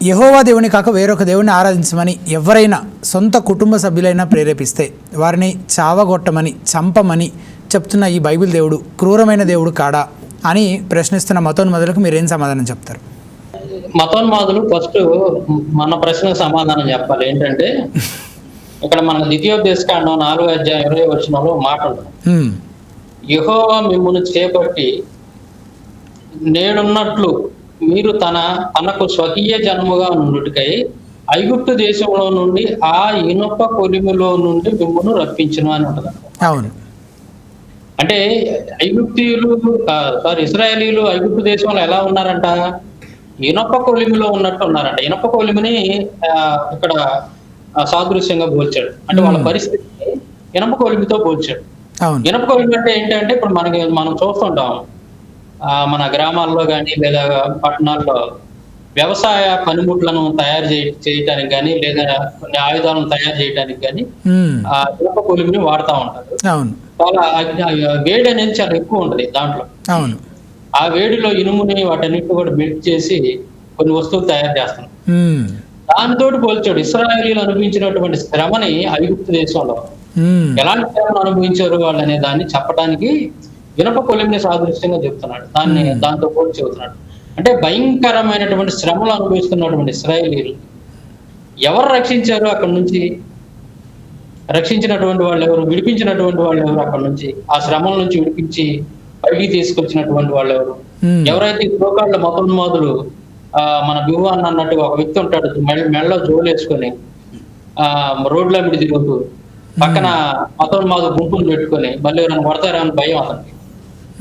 యహోవా దేవుని కాక వేరొక దేవుని ఆరాధించమని ఎవరైనా సొంత కుటుంబ సభ్యులైనా ప్రేరేపిస్తే వారిని చావగొట్టమని చంపమని చెప్తున్న ఈ బైబిల్ దేవుడు క్రూరమైన దేవుడు కాడా అని ప్రశ్నిస్తున్న మతోన్మదులకు మీరేం సమాధానం చెప్తారు? మతోన్మాదులు ఫస్ట్ మన ప్రశ్నకు సమాధానం చెప్పాలి. ఏంటంటే ఇక్కడ మన ద్వితీయోపదేశకాండం నాలుగో అధ్యాయం ఇరవై వచ్చినలో మాట ఉంటుంది హ్మ్. యెహోవా మిమ్మును చేపట్టి నేడున్నట్లు మీరు తన తనకు స్వకీయ జన్మగా నుండుటకై ఐగుప్తు దేశంలో నుండి ఆ ఇనుప కొలిమిలో నుండి మిమ్మును రప్పించును అని ఉంటుంది. అవును. అంటే ఐగుప్తీయులు సారీ ఇస్రాయేలీలు ఐగుప్తు దేశంలో ఎలా ఉన్నారంట? ఇనప కొలిమిలో ఉన్నట్టు ఉన్నారంట. ఇనప కొలిమిని ఇక్కడ సాదృశ్యంగా పోల్చాడు. అంటే వాళ్ళ. పరిస్థితిని ఇనప కొలిమితో పోల్చాడు. ఇనప కొలిమి అంటే ఏంటంటే ఇప్పుడు మనకి మనం చూస్తుంటాం. మన గ్రామాల్లో కానీ లేదా పట్టణాల్లో వ్యవసాయ పనిముట్లను తయారు చేయ చేయటానికి కానీ లేదా కొన్ని ఆయుధాలను తయారు చేయడానికి కానీ. ఆ ఇనప కొలిమిని వాడుతూ ఉంటారు చాలా వేడి అనేది చాలా ఎక్కువ ఉంటుంది దాంట్లో అవును ఆ వేడిలో ఇనుముని వాటన్నిటిని కూడా మెల్ట్ చేసి కొన్ని వస్తువులు తయారు చేస్తున్నారు హ్మ్. దానితో పోల్చాడు ఇస్రాయేలీలు అనుభవించినటువంటి శ్రమని ఐగుప్తు దేశంలో. ఎలాంటి శ్రమను అనుభవించారు వాళ్ళు అనే దాన్ని చెప్పడానికి వినప కొలిమిని సాదృశ్యంగా చెప్తున్నాడు. దాన్ని దాంతో పోల్చి చెబుతున్నాడు. అంటే భయంకరమైనటువంటి శ్రమలు అనుభవిస్తున్నటువంటి ఇస్రాయేలీలు ఎవరు రక్షించారు అక్కడ నుంచి? రక్షించినటువంటి వాళ్ళు ఎవరు? విడిపించినటువంటి వాళ్ళు ఎవరు అక్కడ నుంచి? ఆ శ్రమల నుంచి విడిపించి పైకి తీసుకొచ్చినటువంటి వాళ్ళు ఎవరు? హ్మ్. ఎవరైతే ఈ లోకాల్లో మతోన్మాదులు ఆ మన బిహువాన్ అన్నట్టుగా ఒక వ్యక్తి ఉంటాడు మెడ మెడలో జోలు వేసుకొని ఆ రోడ్ల మీద తిరుగుతూ పక్కన మతోన్మాదు గుంపులు పెట్టుకొని మళ్ళీ ఎవరైనా కొడతారేమని భయం అతనికి.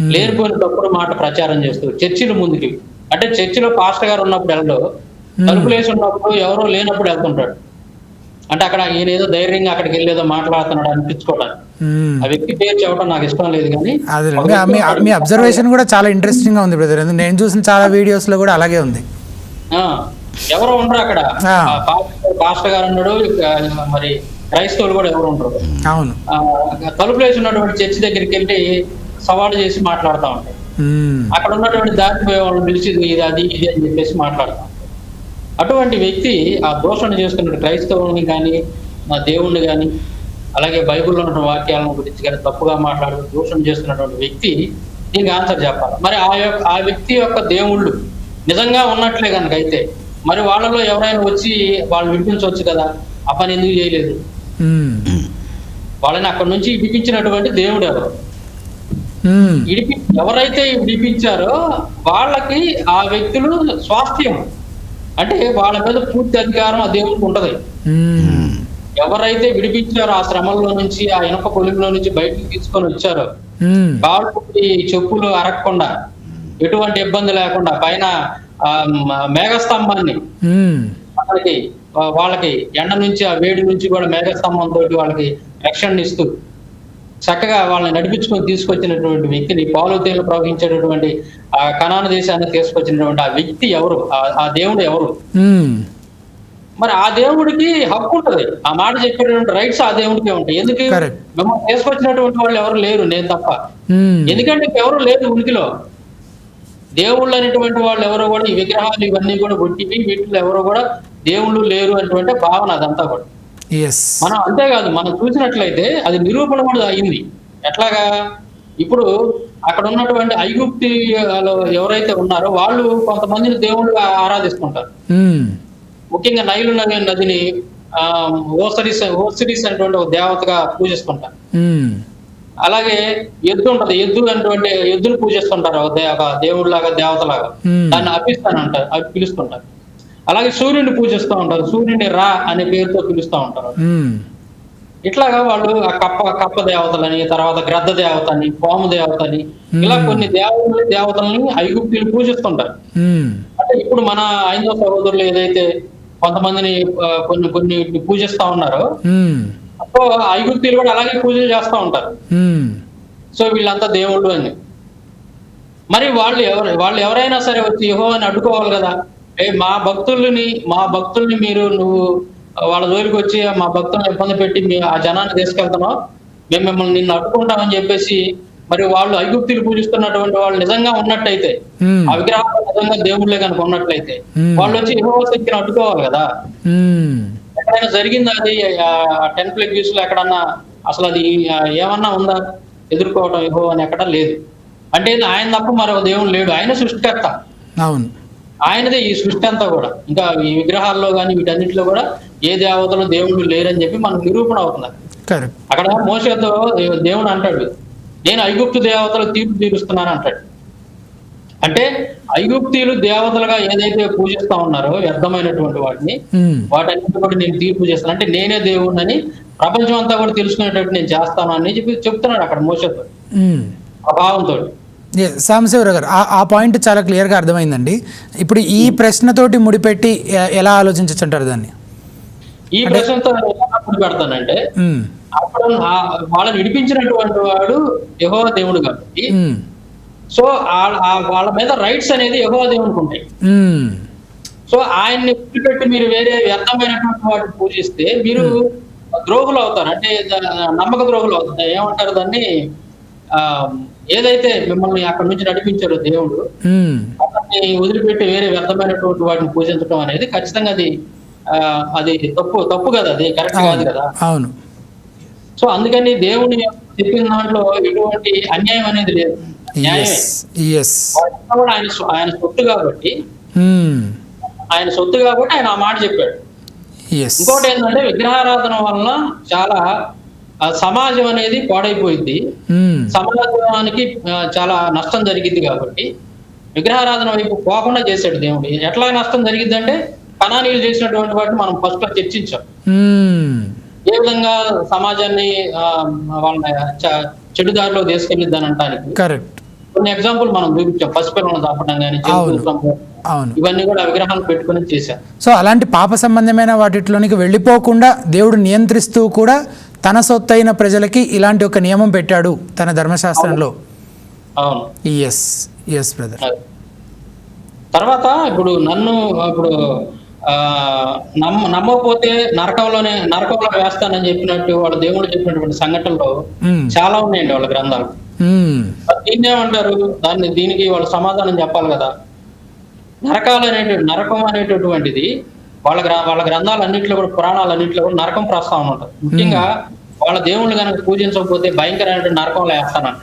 లేనిపోయిన తప్పుడు మాట ప్రచారం చేస్తూ చర్చిల ముందుకి. అంటే చర్చిలో పాస్టర్ గారు ఉన్నప్పుడు వెళ్ళడు. తలుపులు వేసి ఉన్నప్పుడు ఎవరో లేనప్పుడు వెళ్తుంటాడు. అంటే అక్కడ ఈయన ఏదో ధైర్యంగా అక్కడికి వెళ్ళి ఏదో మాట్లాడుతున్నాడు అనిపించుకోవడానికి. ఆ వ్యక్తి పేరు చెప్పడం నాకు ఇష్టం లేదు కానీ మీ అబ్జర్వేషన్ కూడా చాలా ఇంట్రెస్టింగ్గా ఉంది బ్రదర్ నేను చూసిన చాలా వీడియోస్లో కూడా అలాగే ఉంది. ఆ, ఎవరు ఉండరు అక్కడ. పాస్టర్ పాస్టర్ గారు ఉన్నాడు మరి క్రైస్తవులు కూడా ఎవరు ఉండరు. అవును. ఆ, తలుపులు వేసి ఉన్నటువంటి చర్చి దగ్గరికి వెళ్ళి సవాలు చేసి మాట్లాడుతూ ఉంటారు హ్మ్. అక్కడ ఉన్నటువంటి దాటిపోయే వాళ్ళని పిలిచి ఇది అది ఇది అని చెప్పేసి మాట్లాడతాం అటువంటి వ్యక్తి ఆ దోషణ చేస్తున్న క్రైస్తవుని కానీ మా దేవుణ్ణి కానీ అలాగే బైబిల్లో ఉన్న వాక్యాలను గురించి కానీ తప్పుగా మాట్లాడుతూ దూషణ చేస్తున్నటువంటి వ్యక్తి దీనికి ఆన్సర్ చెప్పాలి. మరి ఆ యొక్క ఆ వ్యక్తి యొక్క దేవుళ్ళు నిజంగా ఉన్నట్లే కనుక అయితే మరి వాళ్ళలో ఎవరైనా వచ్చి వాళ్ళు విడిపించవచ్చు కదా? ఆ పని ఎందుకు చేయలేదు. వాళ్ళని అక్కడి నుంచి విడిపించినటువంటి దేవుడు ఎవరు? హ్మ్. విడిపి ఎవరైతే విడిపించారో వాళ్ళకి ఆ వ్యక్తులు స్వాస్థ్యం అంటే వాళ్ళ మీద పూర్తి అధికారం ఆ దేవుడికి ఉంటది హ్మ్. ఎవరైతే విడిపించారో ఆ శ్రమంలో నుంచి ఆ ఇనప కొలిమిలో నుంచి బయటికి తీసుకొని వచ్చారో హ్మ్. కాళ్ళకి చెప్పులు అరగకుండా ఎటువంటి ఇబ్బంది లేకుండా పైన మేఘస్తంభాన్ని. వాళ్ళకి వాళ్ళకి ఎండ నుంచి ఆ వేడి నుంచి కూడా మేఘస్తంభంతో వాళ్ళకి రక్షణ ఇస్తూ చక్కగా వాళ్ళని నడిపించుకొని తీసుకొచ్చినటువంటి వ్యక్తిని పాలు తేలు ప్రవహించేటటువంటి ఆ కనాన దేశాన్ని తీసుకొచ్చినటువంటి ఆ వ్యక్తి ఎవరు? ఆ- దేవుడు ఎవరు. మరి ఆ దేవుడికి హక్కు ఉంటది. ఆ మాట చెప్పేటటువంటి రైట్స్ ఆ దేవుడికే ఉంటాయి. ఎందుకు. మిమ్మల్ని తీసుకొచ్చినటువంటి వాళ్ళు ఎవరు లేరు నేను తప్ప. ఎందుకంటే ఎవరు లేదు ఉనికిలో? దేవుళ్ళు అనేటువంటి వాళ్ళు ఎవరో కూడా ఈ విగ్రహాలు ఇవన్నీ కూడా కొట్టివి వీటిలో ఎవరో కూడా దేవుళ్ళు లేరు అనేటువంటి భావన అదంతా కూడా. మనం అంతేకాదు మనం చూసినట్లయితే అది నిరూపణ కూడా అయింది. ఎట్లాగా? ఇప్పుడు అక్కడ ఉన్నటువంటి ఐగుప్తిలో ఎవరైతే ఉన్నారో వాళ్ళు కొంతమందిని దేవుళ్ళుగా ఆరాధిస్తుంటారు. హ్మ్. ముఖ్యంగా నైలు నది నదిని ఆ ఓసరిస్ ఓసిరిస్ అనేటువంటి ఒక దేవతగా పూజిస్తుంటారు. హ్మ్. అలాగే ఎద్దు ఉంటది ఎద్దు అనేటువంటి ఎద్దును పూజిస్తుంటారు ఒక దేవుడిలాగా దేవతలాగా. Hmm. దాన్ని అర్పిస్తానంటారు అవి పిలుస్తుంటారు. అలాగే సూర్యుడిని పూజిస్తూ ఉంటారు సూర్యుడిని రా అనే పేరుతో పిలుస్తూ ఉంటారు. ఇట్లాగా వాళ్ళు ఆ కప్ప కప్ప దేవతలని తర్వాత గ్రద్ద దేవతని పాము దేవతని ఇలా కొన్ని దేవతల్ని దేవతల్ని ఐగుప్తులు పూజిస్తుంటారు. అంటే ఇప్పుడు మన ఐదో సహోదరులు ఏదైతే కొంతమందిని కొన్ని కొన్ని పూజిస్తా ఉన్నారో. అప్పుడు ఐగుప్తులు కూడా అలాగే పూజలు చేస్తూ ఉంటారు. సో వీళ్ళంతా దేవుళ్ళు అని మరి వాళ్ళు ఎవరు వాళ్ళు ఎవరైనా సరే వచ్చి యహో అని అడ్డుకోవాలి కదా మా భక్తుల్ని మా భక్తుల్ని మీరు నువ్వు వాళ్ళ జోలికి వచ్చి మా భక్తులను ఇబ్బంది పెట్టి మీ ఆ జనాన్ని తీసుకెళ్తున్నావు. మేము మిమ్మల్ని నిన్ను అడ్డుకుంటామని చెప్పేసి మరి వాళ్ళు ఐగుప్తులు పూజిస్తున్నటువంటి వాళ్ళు నిజంగా ఉన్నట్టయితే. ఆ విగ్రహాలు నిజంగా దేవుళ్ళే కనుక ఉన్నట్లయితే. వాళ్ళు వచ్చి శక్తిని అడ్డుకోవాలి కదా. ఎక్కడైనా జరిగిందా అది? టెన్ ప్లేగ్యూస్లో ఎక్కడన్నా అసలు అది ఏమన్నా ఉందా? ఎదుర్కోవడం యెహో అని ఎక్కడ లేదు. అంటే ఆయన తప్ప మరో దేవుడు లేడు. ఆయన సృష్టికర్త. అవును. ఆయనదే ఈ సృష్టి అంతా కూడా. ఇంకా ఈ విగ్రహాల్లో కానీ వీటన్నిటిలో కూడా ఏ దేవతలు దేవుళ్ళు లేరని చెప్పి మనకు నిరూపణ అవుతుంది కరెక్ట్. అక్కడ మోసతో దేవుడు అంటాడు నేను ఐగుప్తు దేవతలు తీర్పు తీరుస్తున్నాను అంటాడు. అంటే ఐగుప్తీయులు దేవతలుగా ఏదైతే పూజిస్తా ఉన్నారో వ్యర్థమైనటువంటి వాటిని. వాటన్నిటి కూడా నేను తీర్పు చేస్తాను. అంటే నేనే దేవుణ్ణని ప్రపంచం అంతా కూడా తెలుసుకునేటట్టు నేను చేస్తాను అని చెప్పి చెప్తున్నాడు అక్కడ మోసతో మ్మ్. సాంబశివరావు గారు ఆ- పాయింట్ చాలా క్లియర్గా అర్థమైందండి. ఇప్పుడు ఈ ప్రశ్నతోటి ముడిపెట్టి ఎలా ఆలోచించచ్చు అంటారు దాన్ని? ఈ ప్రశ్నతో నేను ఎలా ముడి పెడతానంటే మ్మ్. అప్పుడు వాళ్ళని విడిపించినటువంటి వాడు యహో దేవుడు కాబట్టి మ్మ్. సో వాళ్ళ మీద రైట్స్ అనేది యహో దేవునికి ఉంటాయి. సో ఆయన్ని విడిచిపెట్టి మీరు వేరే వ్యర్థమైనటువంటి వాటిని పూజిస్తే మీరు ద్రోహులు అవుతారు. అంటే నమ్మక ద్రోహులు అవుతారు. ఏమంటారు దాన్ని? ఏదైతే మిమ్మల్ని అక్కడ నుంచి నడిపించారో దేవుడు మ్మ్. అతన్ని వదిలిపెట్టి వేరే వ్యర్థమైనటువంటి వాటిని పూజించడం అనేది ఖచ్చితంగా అది ఆ, అది తప్పు తప్పు కదా అది కరెక్ట్ కాదు కదా. అవును. సో అందుకని దేవుని చెప్పిన దాంట్లో ఎటువంటి అన్యాయం అనేది లేదు. ఆయన ఆయన సొత్తు కాబట్టి మ్మ్. ఆయన సొత్తు కాబట్టి ఆయన ఆ మాట చెప్పాడు. ఇంకోటి ఏంటంటే విగ్రహారాధన వలన చాలా సమాజం అనేది పాడైపోయింది. సమాజానికి చాలా నష్టం జరిగింది కాబట్టి విగ్రహారాధన వైపు పోకుండా చేశాడు దేవుడు. ఎట్లా నష్టం జరిగిందంటే కణానీయులు చేసినటువంటి వాటిని మనం ఫస్ట్లో చర్చించాం. ఏ విధంగా సమాజాన్ని ఆ, వాళ్ళ చ- చెడు దారిలో తీసుకెళ్ళిద్దని కరెక్ట్. కొన్ని ఎగ్జాంపుల్ మనం చూపించాం. పసిపిల్లలను చంపడం కానీ ఇవన్నీ కూడా విగ్రహాలు పెట్టుకుని చేశారు సో అలాంటి పాప సంబంధమైన వాటిలోనికి వెళ్ళిపోకుండా దేవుడు నియంత్రిస్తూ కూడా తన సొత్తైన ప్రజలకి ఇలాంటి ఒక నియమం పెట్టాడు తన ధర్మశాస్త్రంలో. అవును. Yes yes brother. తర్వాత ఇప్పుడు నన్ను ఇప్పుడు నమ్మ నమ్మకపోతే నరకంలోనే నరకంలో వేస్తానని చెప్పినట్టు వాళ్ళ దేవుడు చెప్పినటువంటి సంఘటనలు చాలా ఉన్నాయండి వాళ్ళ గ్రంథాలు. మరి దీన్ని ఏమంటారు? దాన్ని దీనికి వాళ్ళు సమాధానం చెప్పాలి కదా. నరకాలు అనేటువంటి నరకం అనేటటువంటిది వాళ్ళ గ్ర వాళ్ళ గ్రంథాలన్నింటిలో కూడా పురాణాలన్నింటిలో కూడా నరకం ప్రస్తావన ఉంటుంది. ముఖ్యంగా వాళ్ళ దేవుళ్ళు కనుక పూజించకపోతే భయంకరమైనటువంటి నరకంలో వేస్తానంట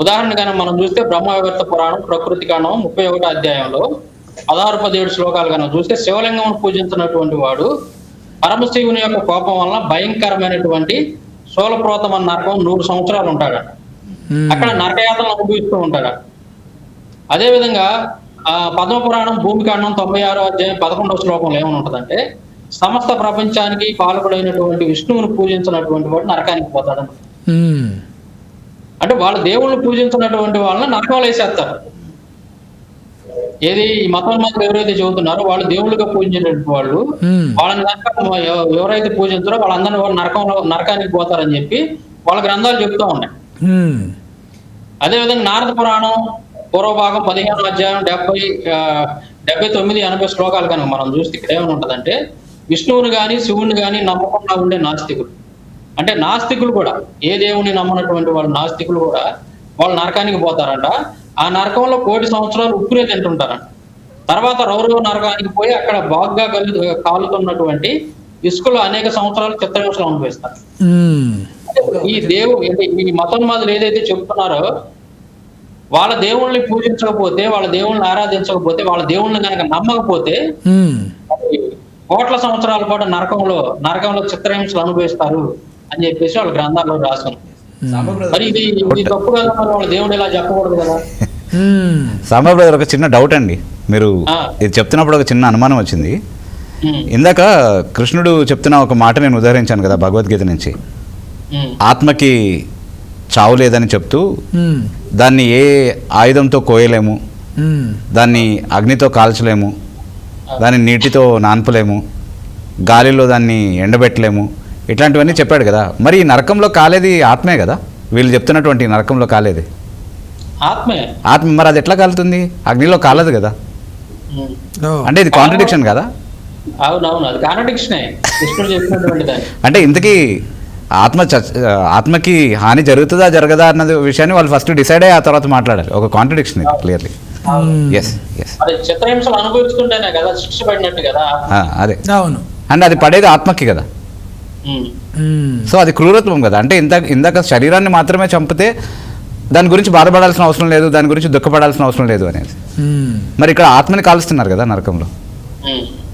ఉదాహరణ కనుక మనం చూస్తే బ్రహ్మవివర్త పురాణం ప్రకృతి కాండం ముప్పై ఒకటో అధ్యాయంలో పదహారు పదిహేడు శ్లోకాలు కనుక చూస్తే శివలింగం పూజించినటువంటి వాడు పరమశివుని యొక్క కోపం వలన భయంకరమైనటువంటి శూలప్రోతం అన్న నరకం నూరు సంవత్సరాలు ఉంటాడట. అక్కడ నరకయాతను అనుభవిస్తూ ఉంటాడట. అదేవిధంగా పద్మ పురాణం భూమికాండం తొంభై ఆరో అధ్యాయం పదకొండవ శ్లోకంలో ఏమని ఉంటదంటే సమస్త ప్రపంచానికి పాల్పడైనటువంటి విష్ణువుని పూజించినటువంటి వాడు నరకానికి పోతాడు అంటే వాళ్ళ దేవుళ్ళు పూజించినటువంటి వాళ్ళని నరకంలో వేసేస్తారు. ఏది ఈ మతం మాత్రం ఎవరైతే చెబుతున్నారో వాళ్ళు దేవుళ్ళుగా పూజించినటువంటి వాళ్ళు వాళ్ళని ఎవ- ఎవరైతే పూజించారో వాళ్ళందరినీ వాళ్ళు నరకంలో నరకానికి పోతారని చెప్పి వాళ్ళ గ్రంథాలు చెప్తూ ఉన్నాయి. అదేవిధంగా నారద పురాణం పూర్వభాగం పదిహేను అధ్యాయం డెబ్బై డెబ్బై తొమ్మిది ఎనభై శ్లోకాలు కనుక మనం చూస్తే ఇక్కడ ఏమని ఉంటదంటే విష్ణువుని గాని శివుని గాని నమ్మకుండా ఉండే నాస్తికులు. అంటే నాస్తికులు కూడా ఏ దేవుని నమ్మనటువంటి వాళ్ళు నాస్తికులు కూడా వాళ్ళు నరకానికి పోతారంట. ఆ నరకంలో కోటి సంవత్సరాలు ఉప్పురే తింటుంటారంట. తర్వాత రౌరవ నరకానికి పోయి అక్కడ బాగ్గా కలు కాలుతున్నటువంటి ఇసుకలో అనేక సంవత్సరాలు చిత్రహింసలు అనుభవిస్తారు. ఈ దేవు ఈ మతోన్మాదులు ఏదైతే చెప్తున్నారో వాళ్ళ దేవుళ్ళని పూజించకపోతే వాళ్ళ దేవుళ్ళని ఆరాధించకపోతే వాళ్ళ దేవుళ్ళని కనుక నమ్మకపోతే మరి కోట్ల సంవత్సరాల పాటు నరకంలో నరకంలో చిత్రహింసలు అనుభవిస్తారు అని చెప్పేసి వాళ్ళ గ్రంథాల్లో రాశారు. మరి ఇది ఇది తప్పు కదా మరి వాళ్ళ దేవుడు ఇలా చెప్పకూడదు కదా? సాంబా బ్రదర్ ఒక చిన్న డౌట్ అండి. మీరు. ఇది చెప్తున్నప్పుడు ఒక చిన్న అనుమానం వచ్చింది. ఇందాక కృష్ణుడు చెప్తున్న ఒక మాట నేను ఉదహరించాను కదా భగవద్గీత నుంచి. ఆత్మకి చావు లేదని చెప్తూ దాన్ని ఏ ఆయుధంతో కోయలేము. దాన్ని అగ్నితో కాల్చలేము. దాన్ని నీటితో నాన్పలేము. గాలిలో దాన్ని ఎండబెట్టలేము. ఇట్లాంటివన్నీ చెప్పాడు కదా. మరి ఈ నరకంలో కాలేది ఆత్మే కదా? వీళ్ళు చెప్తున్నటువంటి నరకంలో కాలేది. ఆత్మే? ఆత్మ మరి అది ఎట్లా కాలుతుంది? అగ్నిలో కాలదు కదా. అంటే ఇది కాంట్రడిక్షన్ కదా? అవునవును అది కాంట్రడిక్షనే అంటే ఇంతకీ ఆత్మ ఆత్మకి హాని జరుగుతుందా జరగదా అన్నది విషయాన్ని వాళ్ళు ఫస్ట్ డిసైడ్ అయ్యి ఆ తర్వాత మాట్లాడాలి ఒక కాంట్రడిక్షన్ ఇది క్లియర్లీ అదే అవును. అండ్ అది పడేది ఆత్మకి కదా. సో అది క్రూరత్వం కదా. అంటే ఇందాక ఇందాక శరీరాన్ని మాత్రమే చంపితే దాని గురించి బాధపడాల్సిన అవసరం లేదు దాని గురించి దుఃఖపడాల్సిన అవసరం లేదు అనేది. మరి ఇక్కడ ఆత్మని కాలుస్తున్నారు కదా నరకంలో.